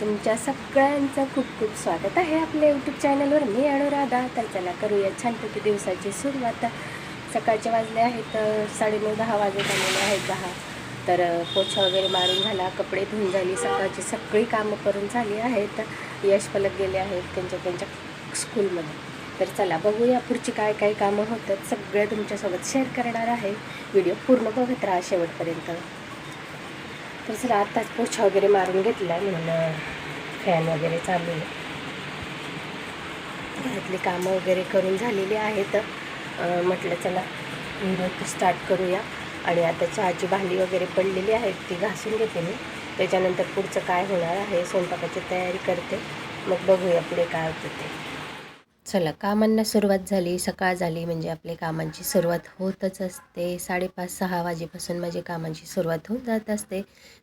तुमच्या सगळ्यांचं खूप खूप स्वागत आहे आपल्या यूट्यूब चॅनलवर मी अनुराधा. तर चला करूया छानपैकी दिवसाची सुरुवात. सकाळचे वाजले आहेत साडेनऊ दहा वाजत आलेले आहेत दहा. तर पोछा वगैरे मारून झाला कपडे धुवून झाली सकाळची सगळी कामं करून झाली आहेत. यश पलक गेले आहेत त्यांच्या त्यांच्या स्कूलमध्ये. तर चला बघूया पुढची काय काय कामं होतात. सगळं तुमच्यासोबत शेअर करणार आहे. व्हिडिओ पूर्ण बघत राहा शेवटपर्यंत. तर चला आत्ताच पोछा वगैरे मारून घेतला म्हणून फॅन वगैरे चालू आहे. घरातली कामं वगैरे करून झालेली आहेत. म्हटलं चला व्हिडिओ स्टार्ट करूया. आणि आता चहाची भांडी वगैरे पडलेली आहेत ती घासून घेते मी. त्याच्यानंतर पुढचं काय होणार आहे स्वयंपाकाची तयारी करते. मग बघूया पुढे काय होतं ते. चला कामांना सुरुवात झाली सकाळ झाली म्हणजे आपले कामांची सुरुवात होतच असते. साडेपाच सहा वाजेपासून माझी कामांची सुरुवात होऊन जात असते.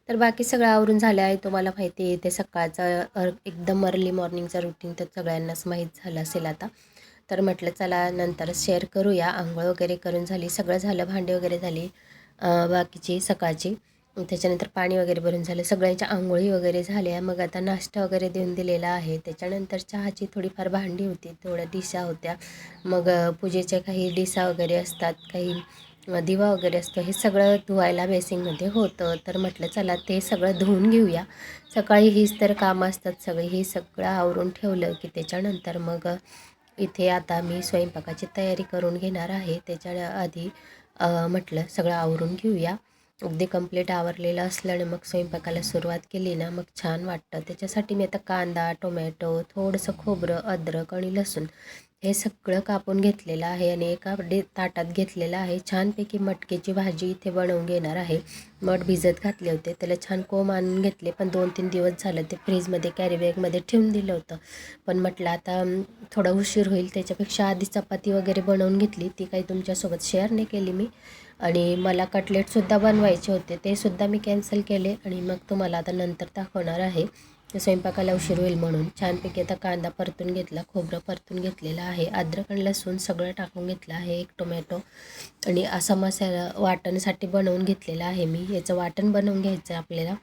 तर बाकी सगळं आवरून झालं आहे तुम्हाला माहिती आहे ते सकाळचं एकदम अर्ली मॉर्निंगचं रुटीन तर सगळ्यांनाच माहीत झालं असेल आता. तर म्हटलं चला नंतर शेअर करूया. आंघोळ वगैरे करून झाली सगळं झालं भांडी वगैरे झाली बाकीची सकाळची. त्याच्यानंतर पाणी वगैरे भरून झालं. सगळ्यांच्या आंघोळी वगैरे झाल्या. मग आता नाश्ता वगैरे देऊन दिलेला आहे. त्याच्यानंतर चहाची थोडीफार भांडी होती. थोड्या डिशा होत्या. मग पूजेच्या काही डिशा वगैरे असतात. काही दिवा वगैरे असतो. हे सगळं धुवायला बेसिंगमध्ये होतं. तर म्हटलं चला ते सगळं धुवून घेऊया. सकाळी हीच तर कामं असतात सगळी. ही सगळं आवरून ठेवलं की त्याच्यानंतर मग इथे आता मी स्वयंपाकाची तयारी करून घेणार आहे. त्याच्या आधी म्हटलं सगळं आवरून घेऊया. अगदी कंप्लीट आवरलेलं असल्याने मग स्वयंपाकाला सुरुवात केली ना मग छान वाटतं. त्याच्यासाठी मी आता कांदा टोमॅटो थोडंसं खोबरं अद्रक आणि लसूण हे सगळं कापून घेतलेलं आहे आणि एका डे ताटात घेतलेलं आहे. छानपैकी मटकीची भाजी इथे बनवून घेणार आहे. मठ भिजत घातले होते. त्याला छान कोंब आणून घेतले पण दोन तीन दिवस झालं ते फ्रीजमध्ये कॅरीबॅगमध्ये ठेवून दिलं होतं. पण म्हटलं आता थोडा उशीर होईल. त्याच्यापेक्षा आधी चपाती वगैरे बनवून घेतली. ती काही तुमच्यासोबत शेअर नाही केली मी. आणि मला कटलेटसुद्धा बनवायचे होते. ते सुद्धा मी कॅन्सल केले आणि मग तुम्हाला आता नंतर दाखवणार आहे. स्वयंपाकाला उशीर होईल म्हणून छानपैकी आता कांदा परतून घेतला खोबरं परतून घेतलेलं आहे अद्रक आणि लसूण सगळं टाकून घेतलं आहे एक टोमॅटो आणि असा मसाला वाटणसाठी बनवून घेतलेला आहे मी. याचं वाटण बनवून घ्यायचं आपल्याला.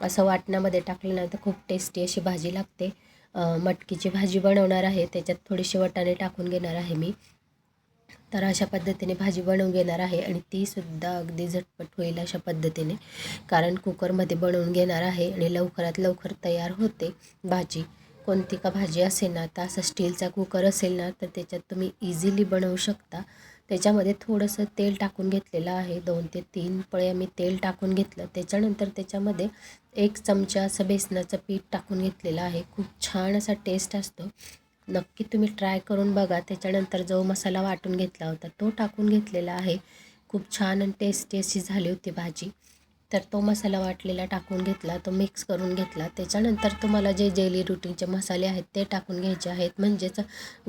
असं वाटणामध्ये टाकलं ना तर खूप टेस्टी अशी भाजी लागते. मटकीची भाजी बनवणार आहे त्याच्यात थोडीशी वाटाणे टाकून घेणार आहे मी. तर अशा पद्धतीने भाजी बनवून घेणार आहे आणि तीसुद्धा अगदी झटपट होईल अशा पद्धतीने. कारण कुकरमध्ये बनवून घेणार आहे आणि लवकरात लवकर तयार होते भाजी. कोणती का भाजी असेल ना तर असं स्टीलचा कुकर असेल ना तर त्याच्यात तुम्ही इझिली बनवू शकता. त्याच्यामध्ये थोडंसं तेल टाकून घेतलेलं आहे. दोन ते तीन पळ्या मी तेल टाकून घेतलं. त्याच्यानंतर त्याच्यामध्ये एक चमचा असं बेसनाचं पीठ टाकून घेतलेलं आहे. खूप छान असा टेस्ट असतो. नक्की तुम्ही ट्राय करून बघा. त्याच्यानंतर जो मसाला वाटून घेतला होता तो टाकून घेतलेला आहे. खूप छान आणि टेस्टी अशी झाली होती भाजी. तर तो मसाला वाटलेला टाकून घेतला तो मिक्स करून घेतला. त्याच्यानंतर तुम्हाला जे जेली रुटीनचे मसाले आहेत ते टाकून घ्यायचे आहेत. म्हणजेच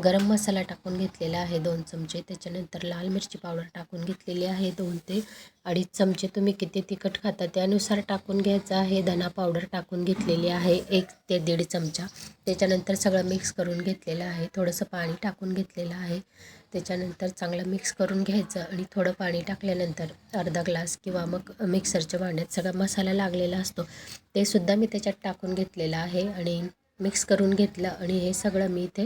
गरम मसाला टाकून घेतलेला आहे दोन चमचे. त्याच्यानंतर लाल मिरची पावडर टाकून घेतलेली आहे दोन ते अडीच चमचे. तुम्ही किती तिखट खाता त्यानुसार टाकून घ्यायचं आहे. धना पावडर टाकून घेतलेली आहे एक ते दीड चमचा. त्याच्यानंतर सगळं मिक्स करून घेतलेलं आहे. थोडंसं पाणी टाकून घेतलेलं आहे. त्याच्यानंतर चांगलं मिक्स करून घ्यायचं आणि थोडं पाणी टाकल्यानंतर अर्धा ग्लास किंवा मग मिक्सरच्या भांड्यात सगळा मसाला लागलेला असतो. ते सुद्धा मी त्याच्यात टाकून घेतलेलं आहे आणि मिक्स करून घेतलं आणि हे सगळं मी इथे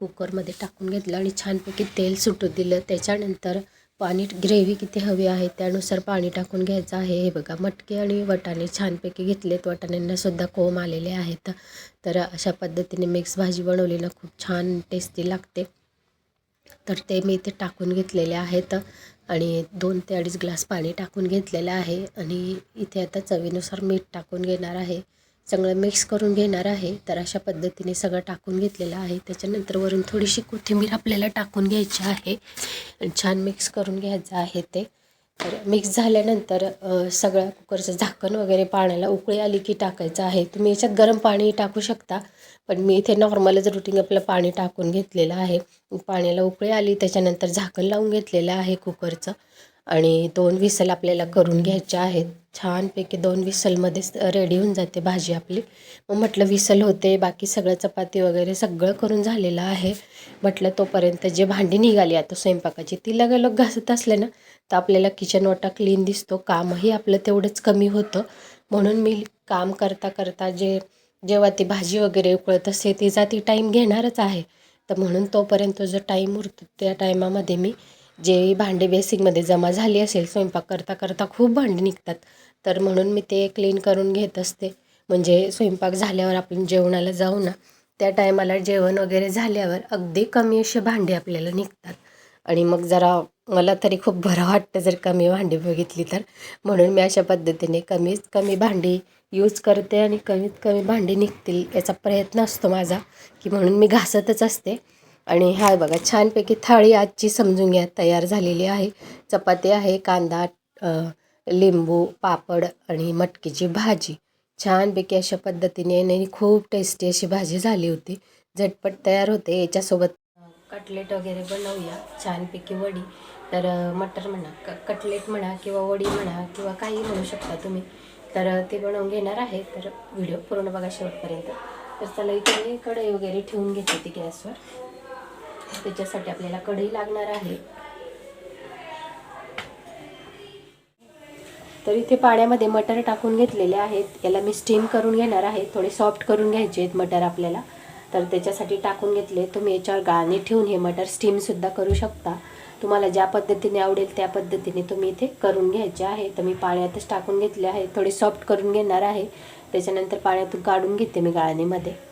कुकरमध्ये टाकून घेतलं आणि छानपैकी तेल सुटू दिलं. त्याच्यानंतर पाणी ग्रेव्ही किती हवी आहे त्यानुसार पाणी टाकून घ्यायचं आहे. हे बघा मटके आणि वटाणे छानपैकी घेतलेत. वटाण्यांनासुद्धा कोंब आलेले आहेत. तर अशा पद्धतीने मिक्स भाजी बनवली ना खूप छान टेस्टी लागते. तर ते मी इथे टाकून घेतलेले आहेत आणि दोन ते अडीच ग्लास पाणी टाकून घेतलेलं आहे आणि इथे आता चवीनुसार मीठ टाकून घेणार आहे. सगळं मिक्स करून घेणार आहे. तर अशा पद्धतीने सगळं टाकून घेतलेलं आहे. त्याच्यानंतर वरून थोडीशी कोथिंबीर आपल्याला टाकून घ्यायची आहे. आणि छान मिक्स करून घ्यायचं आहे ते. तर मिक्स झाल्यानंतर सगळ्या सगळं कुकरचं झाकण वगैरे पाण्याला उकळी आली की टाकायचं आहे. तुम्ही याच्यात गरम पाणी टाकू शकता पण मी इथे नॉर्मलच रुटीन आपलं पाणी टाकून घेतलेलं आहे. पाण्याला उकळी आली त्याच्यानंतर झाकण लावून घेतलेलं आहे कुकरचं. आणि दोन विसल आपल्याला करून घ्यायच्या आहेत. छानपैकी दोन विसलमध्येच रेडी होऊन जाते भाजी आपली. मग म्हटलं विसल होते बाकी सगळं चपाती वगैरे सगळं करून झालेलं आहे. म्हटलं तोपर्यंत जे भांडी निघाली आता स्वयंपाकाची ती लगेलग घासत असले ना तर आपल्याला किचन वाटा क्लीन दिसतो. कामही आपलं तेवढंच कमी होतं. म्हणून मी काम करता करता जे जेव्हा ती भाजी वगैरे उकळत असते तिचा ती टाईम घेणारच आहे. तर म्हणून तोपर्यंत जो टाईम उरतो त्या टायमामध्ये मी जे भांडे बेसिकमध्ये जमा झाली असेल स्वयंपाक करता करता खूप भांडी निघतात. तर म्हणून मी ते क्लीन करून घेत असते. म्हणजे स्वयंपाक झाल्यावर आपण जेवणाला जाऊ ना त्या टायमाला जेवण वगैरे झाल्यावर अगदी कमी असे भांडी आपल्याला निघतात. आणि मग जरा मला तरी खूप बरं वाटतं जर कमी भांडी बघितली तर. म्हणून मी अशा पद्धतीने कमीत कमी भांडी यूज करते आणि कमीत कमी भांडी निघतील याचा प्रयत्न असतो माझा. की म्हणून मी घासतच असते. आणि हा बघा छानपैकी थाळी आजची समजून घ्या तयार झालेली आहे. चपाती आहे कांदा लिंबू पापड आणि मटकीची भाजी. छानपैकी अशा पद्धतीने आणि खूप टेस्टी अशी भाजी झाली होती. झटपट तयार होते. याच्यासोबत कटलेट वगैरे बनवूया. छानपैकी वडी. तर मटर म्हणा क कटलेट म्हणा किंवा वडी म्हणा किंवा काही म्हणू शकता तुम्ही. तर ते बनवून घेणार आहे. तर व्हिडिओ पूर्ण बघा शेवटपर्यंत. तर चला इथे कढई वगैरे ठेवून घेते ती गॅसवर. त्याच्यासाठी आपल्याला कढई लागणार आहे. तर इथे पाण्यामध्ये मटर टाकून घेतलेले आहेत. याला मी स्टीम करून घेणार आहे. थोडे सॉफ्ट करून घ्यायचे आहेत मटर आपल्याला. तर त्याच्यासाठी टाकून घेतले. तुम्ही याच्यावर गाणे ठेवून हे मटर स्टीमसुद्धा करू शकता. तुम्हाला ज्या पद्धतीने आवडेल त्या पद्धतीने तुम्ही इथे करून घ्यायचे आहे. तर मी पाण्यातच टाकून घेतले आहे. थोडे सॉफ्ट करून घेणार आहे. त्याच्यानंतर पाण्यातून काढून घेते मी गाळणीमध्ये.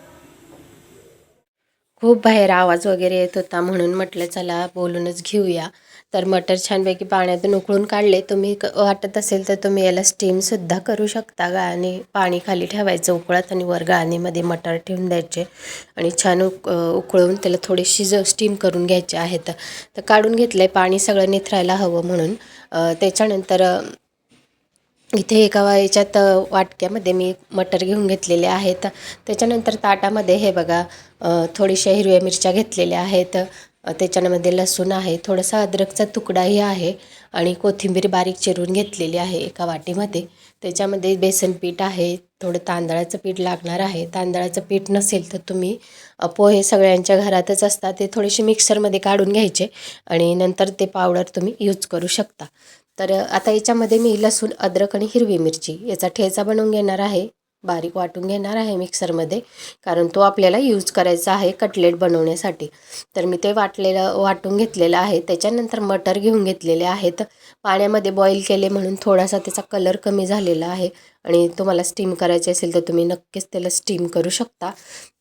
खूप बाहेर आवाज वगैरे येत होता म्हणून म्हटलं चला बोलूनच घेऊया. तर मटर छानपैकी पाण्यातून उकळून काढले. तुम्ही वाटत असेल तर तुम्ही याला स्टीमसुद्धा करू शकता गाळणी पाणी खाली ठेवायचं उकळत आणि वर गाळणीमध्ये मटर ठेवून द्यायचे आणि छान उक उकळून त्याला थोडीशी ज स्टीम करून घ्यायचे आहेत. तर काढून घेतलं आहे पाणी सगळं निथरायला हवं म्हणून. त्याच्यानंतर इथे एका याच्यात वाटक्यामध्ये मी मटर घेऊन घेतलेले आहेत. त्याच्यानंतर ताटामध्ये हे बघा थोडीशा हिरव्या मिरच्या घेतलेल्या आहेत. त्याच्यामध्ये लसूण आहे थोडासा अद्रकचा तुकडाही आहे आणि कोथिंबीर बारीक चिरून घेतलेली आहे एका वाटीमध्ये. त्याच्यामध्ये बेसन पीठ आहे थोडं तांदळाचं पीठ लागणार आहे. तांदळाचं पीठ नसेल तर तुम्ही पोहे सगळ्यांच्या घरातच असतात. ते थोडेसे मिक्सरमध्ये काढून घ्यायचे आणि नंतर ते पावडर तुम्ही यूज करू शकता. तर आता याच्यामध्ये मी लसूण अद्रक आणि हिरवी मिरची याचा ठेचा बनवून घेणार आहे. बारीक वाटून घेणार आहे मिक्सरमध्ये कारण तो आपल्याला यूज करायचा आहे कटलेट बनवण्यासाठी. तर मी ते वाटलेलं वाटून घेतलेलं आहे. त्याच्यानंतर मटर घेऊन घेतलेले आहेत. पाण्यामध्ये बॉईल केले म्हणून थोडासा त्याचा कलर कमी झालेला आहे आणि तुम्हाला स्टीम करायचे असेल तर तुम्ही नक्कीच त्याला स्टीम करू शकता.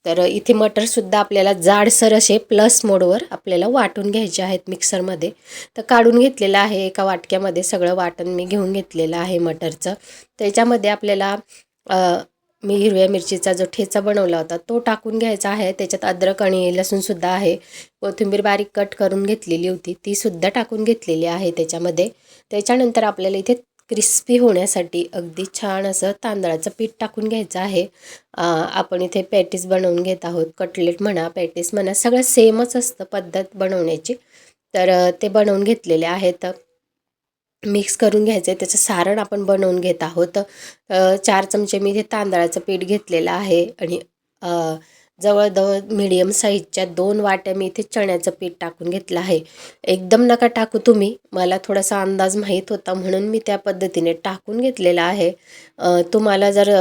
तर इथे मटरसुद्धा आपल्याला जाडसर असे प्लस मोडवर आपल्याला वाटून घ्यायचे आहेत मिक्सरमध्ये. तर काढून घेतलेलं आहे एका वाटक्यामध्ये सगळं वाटण मी घेऊन घेतलेलं आहे मटरचं. त्याच्यामध्ये आपल्याला मी हिरव्या मिरचीचा जो ठेचा बनवला होता तो टाकून घ्यायचा आहे. त्याच्यात अद्रक आणि लसूणसुद्धा आहे. कोथिंबीर बारीक कट करून घेतलेली होती. तीसुद्धा टाकून घेतलेली आहे त्याच्यामध्ये. त्याच्यानंतर आपल्याला इथे क्रिस्पी होण्यासाठी अगदी छान असं तांदळाचं पीठ टाकून घ्यायचं आहे. आपण इथे पॅटीस बनवून घेत आहोत. कटलेट म्हणा पॅटीस म्हणा सगळं सेमच असतं पद्धत बनवण्याची. तर ते बनवून घेतलेले आहेत. मिक्स करून घ्यायचं आहे. त्याचं सारण आपण बनवून घेत आहोत. चार चमचे मी इथे तांदळाचं पीठ घेतलेलं आहे आणि जवळजवळ मिडियम साईजच्या दोन वाट्या मी इथे चण्याचं पीठ टाकून घेतलं आहे. एकदम नका टाकू तुम्ही. मला थोडासा अंदाज माहीत होता म्हणून मी त्या पद्धतीने टाकून घेतलेला आहे. तुम्हाला जर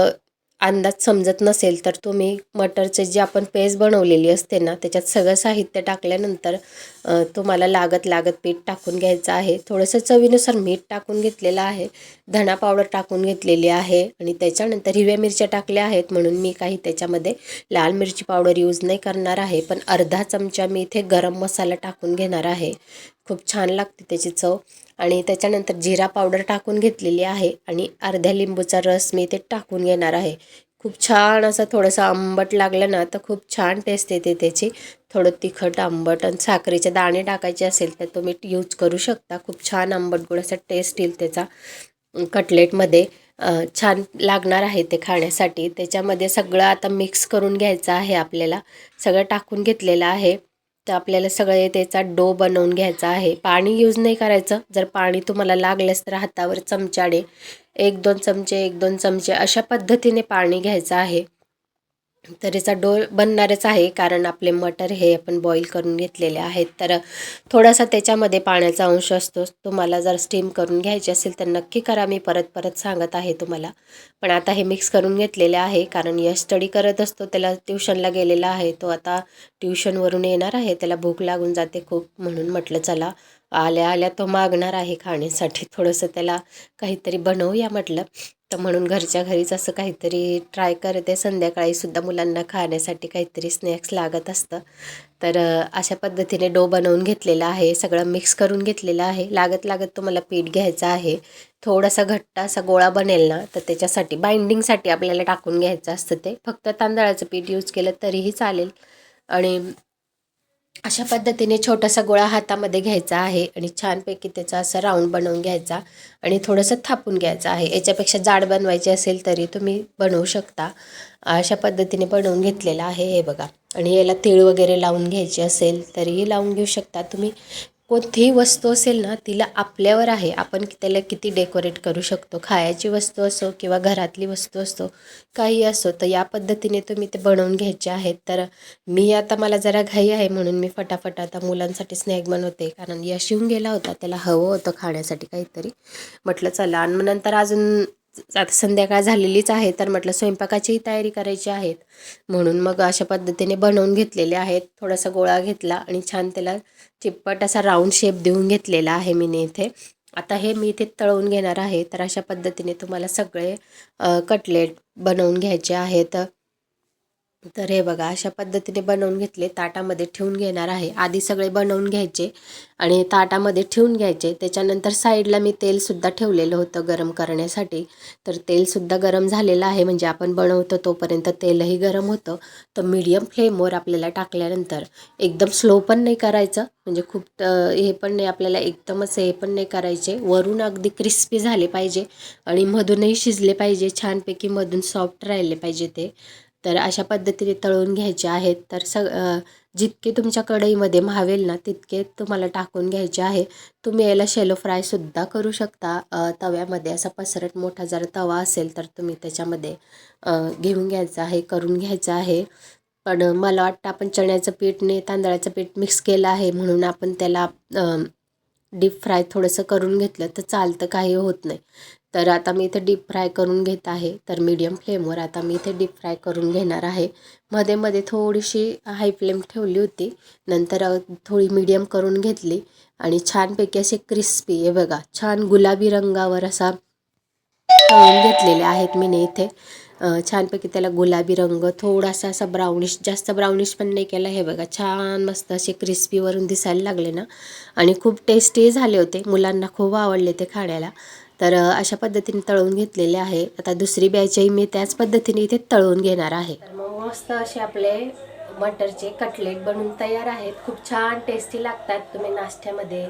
अंदाज समजत नसेल तर तुम्ही मटरचे जे आपण पेस्ट बनवलेली असते ना त्याच्यात सगळं साहित्य टाकल्यानंतर तुम्हाला लागत लागत पीठ टाकून घ्यायचं आहे. थोडंसं चवीनुसार मीठ टाकून घेतलेलं आहे. धणा पावडर टाकून घेतलेली आहे आणि त्याच्यानंतर हिरव्या मिरच्या टाकल्या आहेत म्हणून मी काही त्याच्यामध्ये लाल मिरची पावडर यूज नाही करणार आहे. पण अर्धा चमचा मी इथे गरम मसाला टाकून घेणार आहे. खूप छान लागते त्याची चव. आणि त्याच्यानंतर जिरा पावडर टाकून घेतलेली आहे आणि अर्ध्या लिंबूचा रस मी ते टाकून घेणार आहे. खूप छान असं थोडंसं आंबट लागलं ना तर खूप छान टेस्ट येते त्याची. थोडं तिखट आंबट आणि साखरेचे दाणे टाकायचे असेल तर तुम्ही यूज करू शकता. खूप छान आंबट गोड असा टेस्ट येईल त्याचा. कटलेटमध्ये छान लागणार आहे ते खाण्यासाठी. त्याच्यामध्ये सगळं आता मिक्स करून घ्यायचं आहे आपल्याला. सगळं टाकून घेतलेलं आहे. तर आपल्याला सगळे त्याचा डो बनवून घ्यायचा आहे. पाणी यूज नाही करायचं. जर पाणी तुम्हाला लागलंच तर हातावर चमच्याने एक दोन चमचे एक दोन चमचे अशा पद्धतीने पाणी घ्यायचं आहे. तरीचा डो बनणारच आहे कारण आपले मटर हे आपण बॉईल करून घेतलेले आहेत. तर थोडासा त्याच्यामध्ये पाण्याचा अंश असतो तुम्हाला जर स्टीम करून घ्यायची असेल तर नक्की करा. मी परत परत सांगत आहे तुम्हाला. पण आता हे मिक्स करून घेतलेले आहे कारण यश स्टडी करत असतो त्याला ट्युशनला गेलेला आहे. तो आता ट्युशनवरून येणार आहे त्याला भूक लागून जाते खूप म्हणून म्हटलं चला आल्या आल्या तो मागणार आहे खाण्यासाठी. थोडंसं त्याला काहीतरी बनवूया म्हटलं. तर म्हणून घरच्या घरीच असं काहीतरी ट्राय करते संध्याकाळीसुद्धा मुलांना खाण्यासाठी काहीतरी स्नॅक्स लागत असतं. तर अशा पद्धतीने डो बनवून घेतलेला आहे. सगळं मिक्स करून घेतलेलं आहे. लागत लागत तुम्हाला पीठ घ्यायचं आहे. थोडासा घट्ट असा गोळा बनेल ना तर त्याच्यासाठी बाइंडिंगसाठी आपल्याला टाकून घ्यायचं असतं ते. फक्त तांदळाचं पीठ यूज केलं तरीही चालेल. आणि अशा पद्धतीने छोटासा गोळा हातामध्ये घ्यायचा आहे आणि छानपैकी त्याचा असा राऊंड बनवून घ्यायचा आणि थोडंसं थापून घ्यायचं आहे. याच्यापेक्षा जाड बनवायचे असेल तरी तुम्ही बनवू शकता. अशा पद्धतीने बनवून घेतलेलं आहे हे बघा. आणि याला तीळ वगैरे लावून घ्यायची असेल तरीही लावून घेऊ शकता. तुम्ही कोणतीही वस्तू असेल ना तिला आपल्यावर आहे. आपण त्याला किती डेकोरेट करू शकतो? खायची वस्तू असो किंवा घरातली वस्तू असो काही असो तर या पद्धतीने तुम्ही ते बनवून घ्यायचे आहेत. तर मी आता मला जरा घाई आहे म्हणून मी फटाफट आता मुलांसाठी स्नॅक बनवते. कारण यश येऊन गेला होता त्याला हवं होतं खाण्यासाठी काहीतरी. म्हटलं चला. आणि मग नंतर अजून आता संध्याकाळ झालेलीच आहे तर म्हटलं स्वयंपाकाचीही तयारी करायची आहेत. म्हणून मग अशा पद्धतीने बनवून घेतलेले आहेत. थोडासा गोळा घेतला आणि छान त्याला चिप्पट असा राऊंड शेप देऊन घेतलेला आहे मी इथे. आता हे मी इथे तळवून घेणार आहे. तर अशा पद्धतीने तुम्हाला सगळे कटलेट बनवून घ्यायचे आहेत. तर हे बघा अशा पद्धतीने बनवून घेतले ताटामध्ये ठेवून घेणार आहे. आधी सगळे बनवून घ्यायचे आणि ताटामध्ये ठेवून घ्यायचे. त्याच्यानंतर साईडला मी तेलसुद्धा ठेवलेलं होतं गरम करण्यासाठी. तर तेलसुद्धा गरम झालेलं आहे म्हणजे आपण बनवतो तोपर्यंत तेलही गरम होतं. तर मीडियम फ्लेमवर आपल्याला टाकल्यानंतर एकदम स्लो पण नाही करायचं. म्हणजे खूप हे पण नाही आपल्याला एकदमच हे पण नाही करायचे. वरून अगदी क्रिस्पी झाले पाहिजे आणि मधूनही शिजले पाहिजे. छानपैकी मधून सॉफ्ट राहिले पाहिजे ते. तर अशा पद्धतीने तळून घ्यायचे आहेत. तर सग जितके तुमच्या कढईमध्ये महावेल ना तितके तुम्हाला टाकून घ्यायचे आहे. तुम्ही याला शेलो फ्रायसुद्धा करू शकता. तव्यामध्ये असा पसरट मोठा जर तवा असेल तर तुम्ही त्याच्यामध्ये घेऊन घ्यायचं आहे करून घ्यायचं आहे. पण मला वाटतं आपण चण्याचं पीठने तांदळाचं पीठ मिक्स केलं आहे म्हणून आपण त्याला डीप फ्राय थोडंसं करून घेतलं तर चालतं काही होत नाही. तर आता मी इथे डीप फ्राय करून घेत आहे. तर मीडियम फ्लेमवर आता मी इथे डीप फ्राय करून घेणार आहे. मध्ये मध्ये थोडीशी हाय फ्लेम ठेवली होती. नंतर थोडी मीडियम करून घेतली. आणि छानपैकी असे क्रिस्पी हे बघा छान गुलाबी रंगावर असा घेतलेले आहेत मी इथे. छानपैकी त्याला गुलाबी रंग थोडासा असा ब्राउनिश जास्त ब्राउनिश पण नाही केला. हे बघा छान मस्त असे क्रिस्पीवरून दिसायला लागले ना. आणि खूप टेस्टी झाले होते. मुलांना खूप आवडले ते खाण्याला. तर अशा पद्धतीने तळून घेतलेले आहे. आता दुसरी बॅचही मी त्याच पद्धतीने इथे तळून घेणार आहे. मग मस्त असे आपले मटरचे कटलेट बनून तयार आहेत. खूप छान टेस्टी लागतात तुम्ही नाश्त्यामध्ये.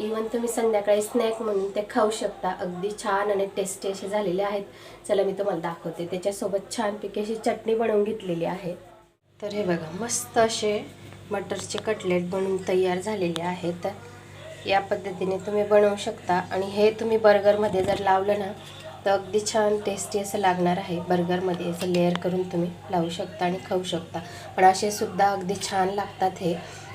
इवन तुम्ही संध्याकाळी स्नॅक म्हणून ते खाऊ शकता. अगदी छान आणि टेस्टी असे झालेले आहेत. चला मी तुम्हाला दाखवते. त्याच्यासोबत छानपैकी अशी चटणी बनवून घेतलेली आहे. तर हे बघा मस्त असे मटरचे कटलेट बनवून तयार झालेले आहेत. या पद्धतीने तुम्ही बनवू शकता. आणि हे तुम्ही बर्गरमध्ये जर लावलं ना तर अगदी छान टेस्टी असं लागणार आहे. बर्गरमध्ये असं लेअर करून तुम्ही लावू शकता आणि खाऊ शकता. पण असे सुद्धा अगदी छान लागतात हे.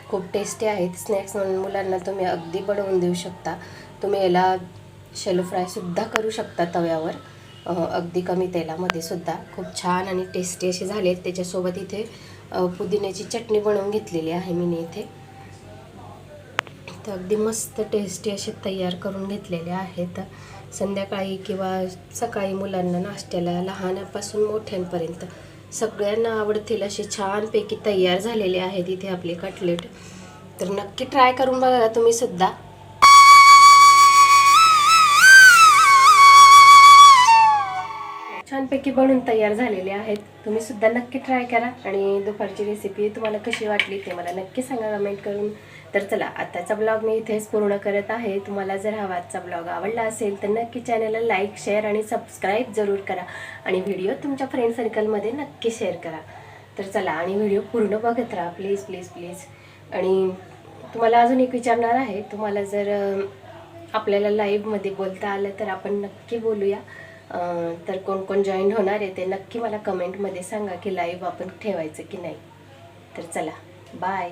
खूप टेस्टी आहेत. स्नॅक्स म्हणून मुलांना तुम्ही अगदी बनवून देऊ शकता. तुम्ही याला शेलो फ्रायसुद्धा करू शकता तव्यावर. अगदी कमी तेलामध्ये सुद्धा. खूप छान आणि टेस्टी असे झाले आहेत त्याच्यासोबत इथे पुदिन्याची चटणी बनवून घेतलेली आहे मी इथे. तर अगदी मस्त टेस्टी असे तयार करून घेतलेले आहेत. संध्याकाळी किंवा सकाळी मुलांना नाश्त्याला लहानापासून मोठ्यांपर्यंत सगळ्यांना आवडतील असे छानपैकी तयार झालेले आहेत इथे आपले कटलेट. तर नक्की ट्राय करून बघा तुम्ही सुद्धा. छानपैकी बनून तयार झालेले आहेत. तुम्ही सुद्धा नक्की ट्राय करा आणि दुपारची रेसिपी तुम्हाला कशी वाटली ते मला नक्की सांगा कमेंट करून. तर चला आताचा ब्लॉग मी इथेच पूर्ण करत आहे. तुम्हाला जर हा आजचा ब्लॉग आवडला असेल तर नक्की चॅनलला लाईक शेअर आणि सबस्क्राईब जरूर करा. आणि व्हिडिओ तुमच्या फ्रेंड सर्कलमध्ये नक्की शेअर करा. तर चला आणि व्हिडिओ पूर्ण बघत राहा. प्लीज प्लीज प्लीज आणि तुम्हाला अजून एक विचारणार आहे. तुम्हाला जर आपल्याला लाईव्हमध्ये बोलता आलं तर आपण नक्की बोलूया. तर कोण कोण जॉईन होणार आहे ते नक्की मला कमेंटमध्ये सांगा की लाईव्ह आपण ठेवायचं की नाही. तर चला बाय